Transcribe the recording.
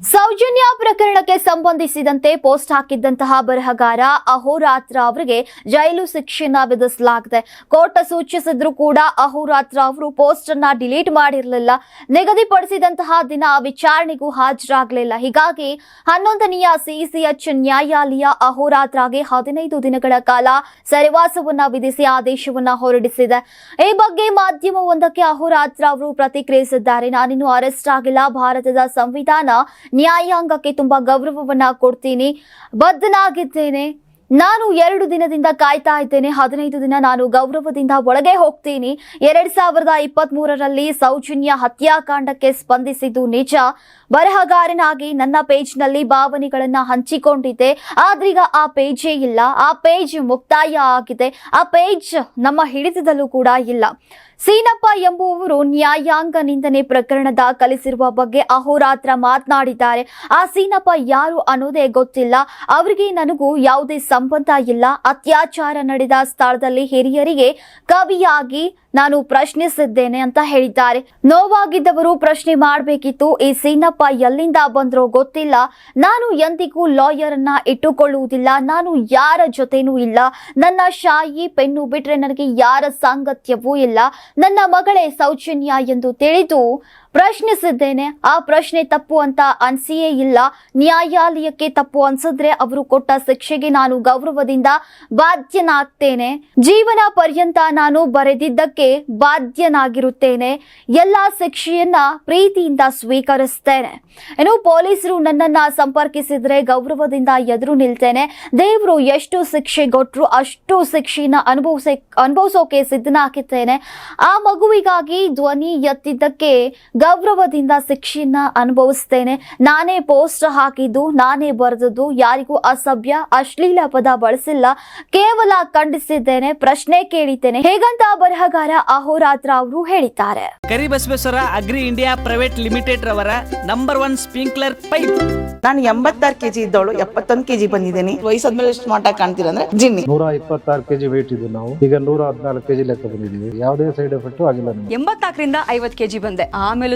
ಸೌಜನ್ಯ ಪ್ರಕರಣಕ್ಕೆ ಸಂಬಂಧಿಸಿದಂತೆ ಪೋಸ್ಟ್ ಹಾಕಿದ್ದಂತಹ ಬರಹಗಾರ ಅಹೋರಾತ್ರ ಅವರಿಗೆ ಜೈಲು ಶಿಕ್ಷೆಯನ್ನ ವಿಧಿಸಲಾಗಿದೆ. ಕೋರ್ಟ್ ಸೂಚಿಸಿದ್ರು ಕೂಡ ಅಹೋರಾತ್ರ ಅವರು ಪೋಸ್ಟ್ ಅನ್ನ ಡಿಲೀಟ್ ಮಾಡಿರಲಿಲ್ಲ. ನಿಗದಿಪಡಿಸಿದಂತಹ ದಿನ ವಿಚಾರಣೆಗೂ ಹಾಜರಾಗಲಿಲ್ಲ. ಹೀಗಾಗಿ ಹನ್ನೊಂದನೆಯ ಸಿಸಿಎಚ್ ನ್ಯಾಯಾಲಯ ಅಹೋರಾತ್ರಗೆ ಹದಿನೈದು ದಿನಗಳ ಕಾಲ ಸೆರೆವಾಸವನ್ನ ವಿಧಿಸಿ ಆದೇಶವನ್ನ ಹೊರಡಿಸಿದೆ. ಈ ಬಗ್ಗೆ ಮಾಧ್ಯಮವೊಂದಕ್ಕೆ ಅಹೋರಾತ್ರ ಅವರು ಪ್ರತಿಕ್ರಿಯಿಸಿದ್ದಾರೆ. ನಾನಿನ್ನು ಅರೆಸ್ಟ್ ಆಗಿಲ್ಲ. ಭಾರತದ ಸಂವಿಧಾನ ನ್ಯಾಯಾಂಗಕ್ಕೆ ತುಂಬಾ ಗೌರವವನ್ನ ಕೊಡ್ತೀನಿ ಬದ್ಧನಾಗಿದ್ದೇನೆ. ನಾನು ಎರಡು ದಿನದಿಂದ ಕಾಯ್ತಾ ಇದ್ದೇನೆ. ಹದಿನೈದು ದಿನ ನಾನು ಗೌರವದಿಂದ ಒಳಗೆ ಹೋಗ್ತೀನಿ. ಎರಡ್ ಸಾವಿರದ ಇಪ್ಪತ್ತ್ ಮೂರರಲ್ಲಿ ಸೌಜನ್ಯ ಹತ್ಯಾಕಾಂಡಕ್ಕೆ ಸ್ಪಂದಿಸಿದ್ದು ನಿಜ. ಬರಹಗಾರನಾಗಿ ನನ್ನ ಪೇಜ್ನಲ್ಲಿ ಭಾವನೆಗಳನ್ನ ಹಂಚಿಕೊಂಡಿದ್ದೆ. ಆದ್ರೀಗ ಆ ಪೇಜೇ ಇಲ್ಲ. ಆ ಪೇಜ್ ಮುಕ್ತಾಯ ಆಗಿದೆ. ಆ ಪೇಜ್ ನಮ್ಮ ಹಿಡಿತದಲ್ಲೂ ಕೂಡ ಇಲ್ಲ. ಸೀನಪ್ಪ ಎಂಬುವವರು ನ್ಯಾಯಾಂಗ ನಿಂದನೆ ಪ್ರಕರಣ ದಾಖಲಿಸಿರುವ ಬಗ್ಗೆ ಅಹೋರಾತ್ರ ಮಾತನಾಡಿದ್ದಾರೆ. ಆ ಸೀನಪ್ಪ ಯಾರು ಅನ್ನೋದೇ ಗೊತ್ತಿಲ್ಲ. ಅವರಿಗೆ ನನಗೂ ಯಾವುದೇ ಸಂಬಂಧ ಇಲ್ಲ. ಅತ್ಯಾಚಾರ ನಡೆದ ಸ್ಥಳದಲ್ಲಿ ಹಿರಿಯರಿಗೆ ಕವಿಯಾಗಿ ನಾನು ಪ್ರಶ್ನಿಸಿದ್ದೇನೆ ಅಂತ ಹೇಳಿದ್ದಾರೆ. ನೋವಾಗಿದ್ದವರು ಪ್ರಶ್ನೆ ಮಾಡಬೇಕಿತ್ತು. ಈ ಸೀನಪ್ಪ ಎಲ್ಲಿಂದ ಬಂದ್ರೋ ಗೊತ್ತಿಲ್ಲ. ನಾನು ಎಂದಿಗೂ ಲಾಯರ್ ಅನ್ನ ಇಟ್ಟುಕೊಳ್ಳುವುದಿಲ್ಲ. ನಾನು ಯಾರ ಜೊತೆನೂ ಇಲ್ಲ. ನನ್ನ ಶಾಯಿ ಪೆನ್ನು ಬಿಟ್ರೆ ನನಗೆ ಯಾರ ಸಾಂಗತ್ಯವೂ ಇಲ್ಲ. ನನ್ನ ಮಗಳೇ ಸೌಜನ್ಯ ಎಂದು ತಿಳಿದು ಪ್ರಶ್ನಿಸಿದ್ದೇನೆ. ಆ ಪ್ರಶ್ನೆ ತಪ್ಪು ಅಂತ ಅನ್ಸಿಯೇ ಇಲ್ಲ. ನ್ಯಾಯಾಲಯಕ್ಕೆ ತಪ್ಪು ಅನ್ಸಿದ್ರೆ ಅವರು ಕೊಟ್ಟ ಶಿಕ್ಷೆಗೆ ನಾನು ಗೌರವದಿಂದ ಬಾಧ್ಯನಾಗ್ತೇನೆ. ಜೀವನ ಪರ್ಯಂತ ನಾನು ಬರೆದಿದ್ದಕ್ಕೆ ಬಾಧ್ಯನಾಗಿರುತ್ತೇನೆ. ಎಲ್ಲಾ ಶಿಕ್ಷೆಯನ್ನ ಪ್ರೀತಿಯಿಂದ ಸ್ವೀಕರಿಸ್ತೇನೆ. ಏನು ಪೊಲೀಸರು ನನ್ನನ್ನ ಸಂಪರ್ಕಿಸಿದ್ರೆ ಗೌರವದಿಂದ ಎದುರು ನಿಲ್ತೇನೆ. ದೇವರು ಎಷ್ಟು ಶಿಕ್ಷೆ ಕೊಟ್ರು ಅಷ್ಟು ಶಿಕ್ಷೆನ ಅನುಭವಿಸ, ಅನುಭವಿಸೋಕೆ ಸಿದ್ಧನಾಗಿದ್ದೇನೆ ಆ ಮಗುವಿಗಾಗಿ ಧ್ವನಿ ಎತ್ತಿದ್ದಕ್ಕೆ ಗೌರವದಿಂದ ಶಿಕ್ಷೆಯನ್ನ ಅನುಭವಿಸ್ತೇನೆ. ನಾನೇ ಪೋಸ್ಟ್ ಹಾಕಿದ್ದು ನಾನೇ ಬರೆದದ್ದು ಯಾರಿಗೂ ಅಸಭ್ಯ ಅಶ್ಲೀಲ ಪದ ಬಳಸಿಲ್ಲ. ಕೇವಲ ಖಂಡಿಸಿದ್ದೇನೆ ಪ್ರಶ್ನೆ ಕೇಳಿದ್ದೇನೆ. ಹೇಗಂತ ಬರಹಗಾರ ಅಹೋರಾತ್ರ ಅವರು ಹೇಳಿದ್ದಾರೆ. Karibasaveshwara agri India private limited ರವರ ನಂಬರ್ ಒನ್ ಸ್ಪ್ರಿಂಕ್ಲರ್ ಪೈಪ್. ನಾನು ಎಂಬತ್ತಾರು ಕೆಜಿ ಇದ್ದವಳು ಎಪ್ಪತ್ತೊಂದು ಕೆಜಿ ಬಂದಿದ್ದೀನಿ. ವಯಸ್ಸಾದ್ಮೇಲೆ ಸ್ಮಾರ್ಟ್ ಆಗಿ ಕಾಣ್ತೀರ ಅಂದ್ರೆ ಜಿನ್ನಿ. ನೂರ ಇಪ್ಪತ್ತಾರು ಕೆಜಿ ವೇಟ್ ಇದ್ದು ನಾವು. ಈಗ ನೂರ ಹದಿನಾಲ್ಕು ಕೆಜಿ ಲೆಕ್ಕ ಬಂದಿದ್ದೀವಿ. ಯಾವುದೇ ಸೈಡ್ ಎಫೆಕ್ಟ್ ಆಗಿಲ್ಲ ಎಂಬತ್ನಾಲ್ಕರಿಂದ ಐವತ್ ಕೆಜಿ ಬಂದೆ. ಆಮೇಲೂ